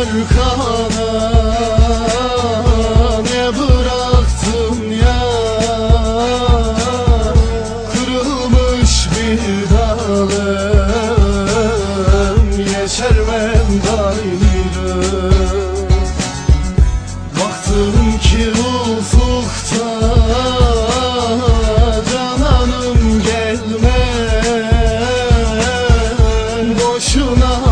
arkana Ne bıraktın ya? Kırılmış bir dalım Yeşermem gayrı Baktım ki ufukta Cananım gelme Boşuna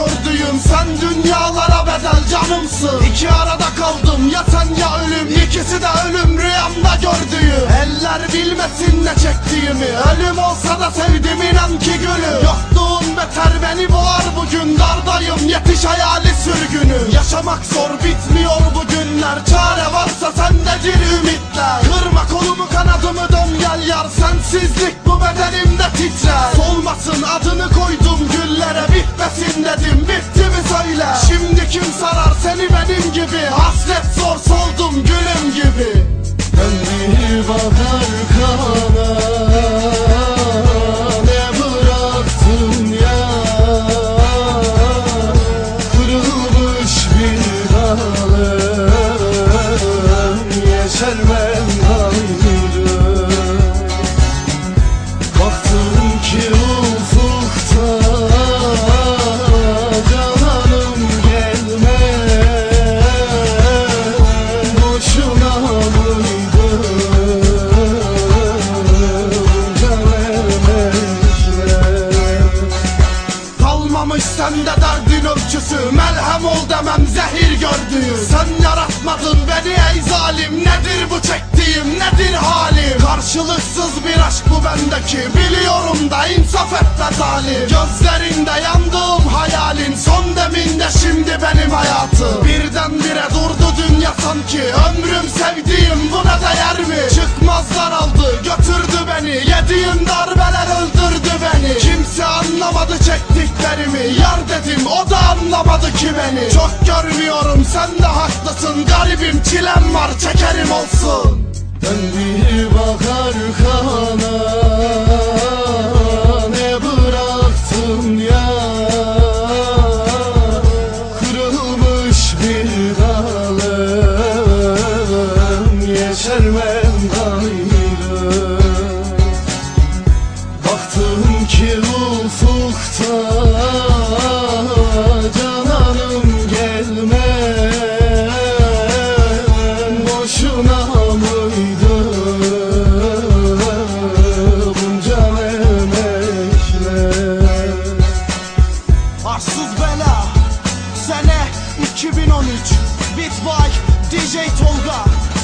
gördüğüm Sen dünyalara bedel canımsın. İki arada kaldım ya sen ya ölüm İkisi de ölüm. Rüyamda gördüğüm. Eller bilmesin ne çektiğimi. Ölüm olsa da sevdim inan ki gülüm. Yokluğun beter beni boğar bugün. Dardayım yetiş hayali sürgünü. Yaşamak zor bitmiyor bu günler. Çare varsa sendedir ümitler. Kırma kolumu kanadımı dön gel yar. Sensizlik bu bedenimde gibi. Hasret zor soldum gülüm gibi. Dön bir ölçüsü Melhem ol demem zehir gördüğüm Sen yaratmadın beni ey zalim. Nedir bu çektiğim nedir halim? Karşılıksız bir aşk bu bendeki. Biliyorum da insaf et be zalim. Gözlerinde yandığım hayalin Son deminde şimdi benim hayatım. Birdenbire durdu dünya sanki. Ömrüm sevdiğim buna değer mi? Çıkmazlar aldı götürdü beni. Yediğim darbeler öldürdü beni. Kimse anlamadı çektiklerimi. Yar dedim o da anlamadı ki beni. Çok görmüyorum sen de haklısın. Garibim çilem var çekerim olsun. Dön bir bak arkana Ne bıraktın ya? Kırılmış bir dalım Yeşermem gayrı Baktım ki ufukta DJ Tolga